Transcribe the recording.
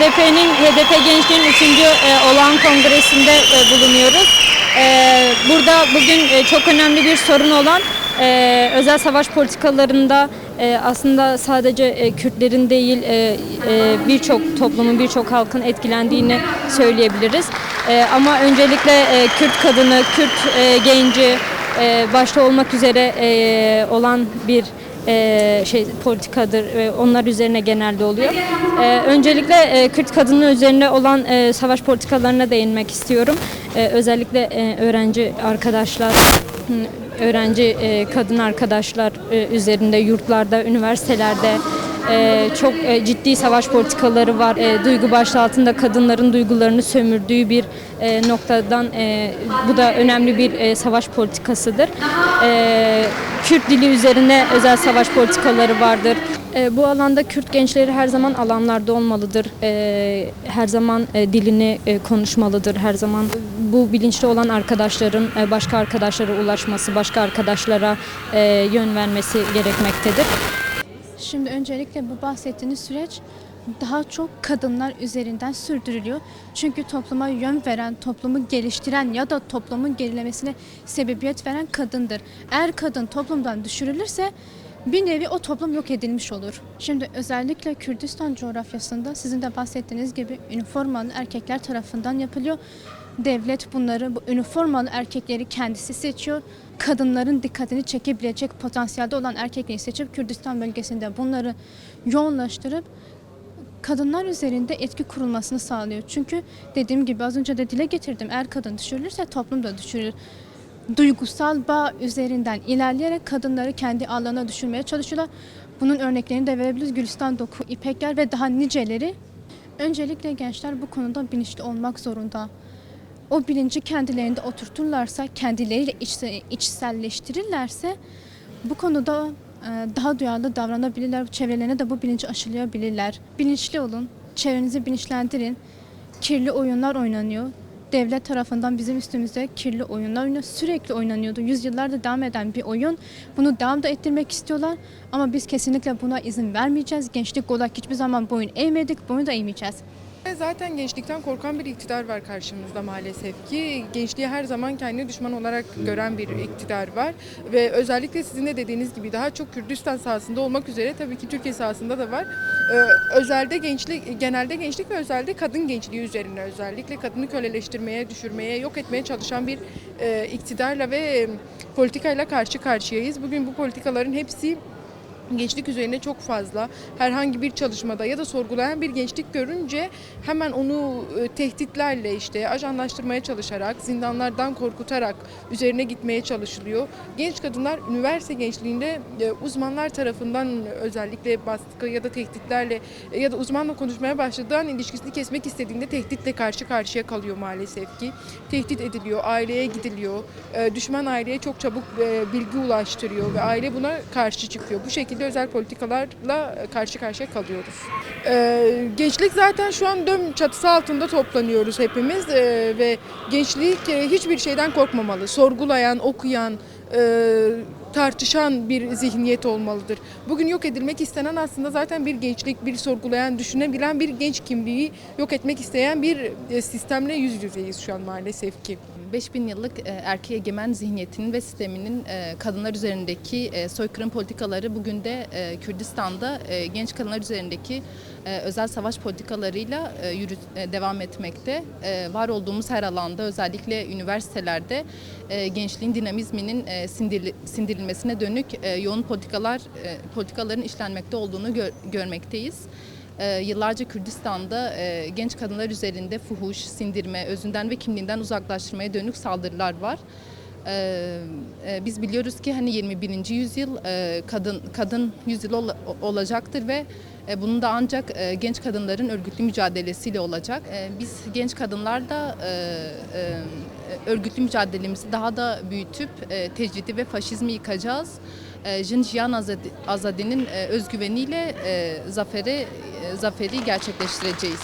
HDP'nin HDP Gençliğin 3. olağan kongresinde e, bulunuyoruz. E, burada bugün e, çok önemli bir sorun olan e, özel savaş politikalarında e, aslında sadece e, Kürtlerin değil e, e, birçok toplumun birçok halkın etkilendiğini söyleyebiliriz. E, ama öncelikle e, Kürt kadını, Kürt e, genci e, başta olmak üzere e, olan bir e, şey politikadır. E, onlar üzerine genelde oluyor. E, öncelikle e, Kürt kadını üzerine olan e, savaş politikalarına değinmek istiyorum. E, özellikle e, öğrenci arkadaşlar, öğrenci e, kadın arkadaşlar e, üzerinde yurtlarda, üniversitelerde e, çok e, ciddi savaş politikaları var. E, duygu başlığı altında kadınların duygularını sömürdüğü bir e, noktadan e, bu da önemli bir e, savaş politikasıdır. E, Kürt dili üzerine özel savaş politikaları vardır. E, bu alanda Kürt gençleri her zaman alanlarda olmalıdır. E, her zaman e, dilini e, konuşmalıdır. Her zaman bu bilinçli olan arkadaşların e, başka arkadaşlara ulaşması, başka arkadaşlara e, yön vermesi gerekmektedir. Şimdi öncelikle bu bahsettiğiniz süreç daha çok kadınlar üzerinden sürdürülüyor. Çünkü topluma yön veren, toplumu geliştiren ya da toplumun gerilemesine sebebiyet veren kadındır. Eğer kadın toplumdan düşürülürse bir nevi o toplum yok edilmiş olur. Şimdi özellikle Kürdistan coğrafyasında sizin de bahsettiğiniz gibi üniformalı erkekler tarafından yapılıyor. Devlet bunları, bu üniformalı erkekleri kendisi seçiyor. Kadınların dikkatini çekebilecek potansiyelde olan erkekleri seçip Kürdistan bölgesinde bunları yoğunlaştırıp kadınlar üzerinde etki kurulmasını sağlıyor. Çünkü dediğim gibi az önce de dile getirdim. Eğer kadın düşürülürse toplum da düşürülür. Duygusal bağ üzerinden ilerleyerek kadınları kendi ağlarına düşürmeye çalışıyorlar. Bunun örneklerini de verebiliriz. Gülistan Doku, İpekler ve daha niceleri. Öncelikle gençler bu konuda bilinçli olmak zorunda. O bilinci kendilerinde oturturlarsa, kendileriyle içse- içselleştirirlerse bu konuda daha duyarlı davranabilirler. Çevrelerine de bu bilinci aşılayabilirler. Bilinçli olun, çevrenizi bilinçlendirin. Kirli oyunlar oynanıyor. Devlet tarafından bizim üstümüzde kirli oyunlar oynanıyor. Sürekli oynanıyordu. Yüzyıllardır devam eden bir oyun. Bunu devam da ettirmek istiyorlar. Ama biz kesinlikle buna izin vermeyeceğiz. Gençlik olarak hiçbir zaman boyun eğmedik, boyun da eğmeyeceğiz. Zaten gençlikten korkan bir iktidar var karşımızda maalesef ki. Gençliği her zaman kendi düşman olarak gören bir iktidar var. Ve özellikle sizin de dediğiniz gibi daha çok Kürdistan sahasında olmak üzere tabii ki Türkiye sahasında da var. Ee, özelde gençlik, genelde gençlik ve özelde kadın gençliği üzerine özellikle kadını köleleştirmeye, düşürmeye, yok etmeye çalışan bir e, iktidarla ve e, politikayla karşı karşıyayız. Bugün bu politikaların hepsi gençlik üzerine çok fazla herhangi bir çalışmada ya da sorgulayan bir gençlik görünce hemen onu e, tehditlerle işte ajanlaştırmaya çalışarak, zindanlardan korkutarak üzerine gitmeye çalışılıyor. Genç kadınlar üniversite gençliğinde e, uzmanlar tarafından özellikle baskı ya da tehditlerle e, ya da uzmanla konuşmaya başladığı an ilişkisini kesmek istediğinde tehditle karşı karşıya kalıyor maalesef ki. Tehdit ediliyor, aileye gidiliyor. Düşman aileye çok çabuk bilgi ulaştırıyor ve aile buna karşı çıkıyor. Bu şekilde özel politikalarla karşı karşıya kalıyoruz. Ee, gençlik zaten şu an döm çatısı altında toplanıyoruz hepimiz Ee, ve gençlik e, hiçbir şeyden korkmamalı. Sorgulayan, okuyan, e, tartışan bir zihniyet olmalıdır. Bugün yok edilmek istenen aslında zaten bir gençlik, bir sorgulayan, düşünebilen bir genç kimliği yok etmek isteyen bir e, sistemle yüz yüzeyiz şu an maalesef ki. 5000 yıllık e, erkeğe egemen zihniyetinin ve sisteminin e, kadınlar üzerindeki e, soykırım politikaları bugün de Kürdistan'da genç kadınlar üzerindeki özel savaş politikalarıyla yürü, devam etmekte. Var olduğumuz her alanda özellikle üniversitelerde gençliğin dinamizminin sindirilmesine dönük yoğun politikalar politikaların işlenmekte olduğunu gör- görmekteyiz. Ee, yıllarca Kürdistan'da e, genç kadınlar üzerinde fuhuş, sindirme, özünden ve kimliğinden uzaklaştırmaya dönük saldırılar var. Biz biliyoruz ki hani 21. yüzyıl kadın kadın yüzyılı ol- olacaktır ve bunun da ancak genç kadınların örgütlü mücadelesiyle olacak. Biz genç kadınlar da örgütlü mücadelemizi daha da büyütüp tecridi ve faşizmi yıkacağız. Jin Jiyan Azadi- Azadi'nin özgüveniyle zaferi zaferi gerçekleştireceğiz.